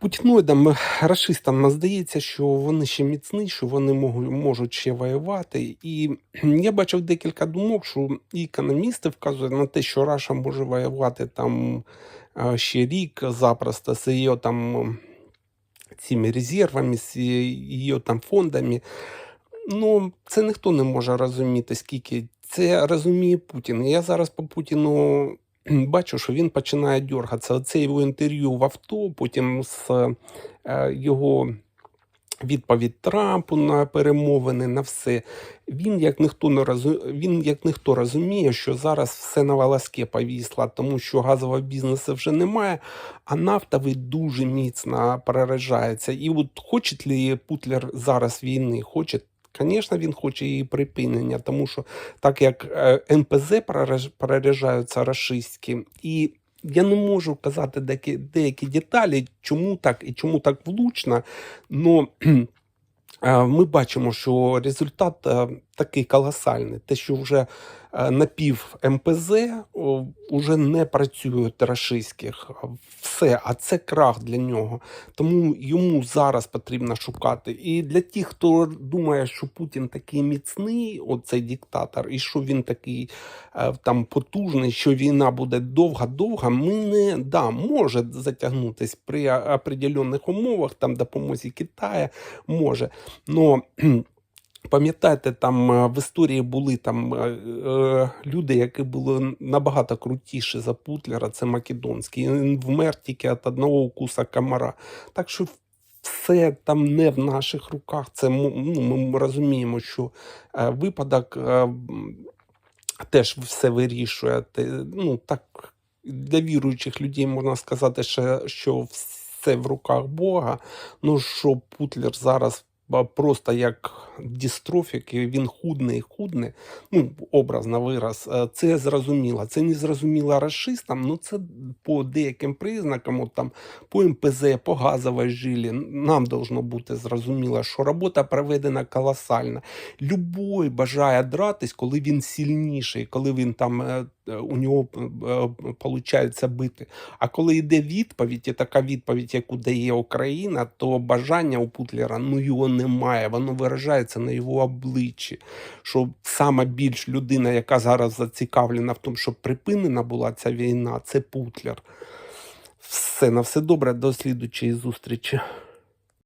Путіноїдам, расистам здається, що вони ще міцні, що вони можуть, можуть ще воювати. І я бачив декілька думок, що і економісти вказують на те, що Раша може воювати там е, ще рік запросто з її там цими резервами, з її там фондами. Ну, це ніхто не може розуміти, скільки це розуміє Путін. Я зараз по Путіну бачу, що він починає дергатися. Оце його інтерв'ю в авто, потім з е, його відповідь Трампу на перемовини, на все. Він як ніхто не розу... він як ніхто розуміє, що зараз все на волоске повісло, тому що газового бізнесу вже немає, а нафтовий дуже міцно переражається. І от хоче ли Путлер зараз війни? Хоче. Звісно, він хоче її припинення, тому що так як е, НПЗ переряджаються рашистські, і я не можу казати деякі, деякі деталі, чому так і чому так влучно. Но е, ми бачимо, що результат е, такий колосальний. Те, що вже е, напів МПЗ о, уже не працюють рашистських. Все, а це крах для нього. Тому йому зараз потрібно шукати. І для тих, хто думає, що Путін такий міцний, оцей диктатор, і що він такий е, там потужний, що війна буде довга-довга, ми не да, може затягнутись при определених умовах, там допомозі Китаю, може. Но Пам'ятаєте, там е, в історії були там е, е, люди, які були набагато крутіші за Путлера, це Македонський. Він вмер тільки від одного укуса комара. Так що все там не в наших руках. Це ну, ми розуміємо, що випадок теж все вирішує. Ну, так, для віруючих людей можна сказати, що, все в руках Бога. Ну що Путлер зараз просто як дістрофік, і він худний, худний, ну, образно вираз, е, це зрозуміло. Це не зрозуміло расистам, ну це по деяким признакам, от там по МПЗ, по газовій жилі, нам должно бути зрозуміло, що робота проведена колосальна. Любой бажає дратись, коли він сильніший, коли він там е, е, у нього виходить бити. А коли йде відповідь, і така відповідь, яку дає Україна, то бажання у Путлера ну його немає. Воно виражається на його обличчі. Що сама більш людина, яка зараз зацікавлена в тому, щоб припинена була ця війна, це Путлер. Все на все добре, до слідучої зустрічі.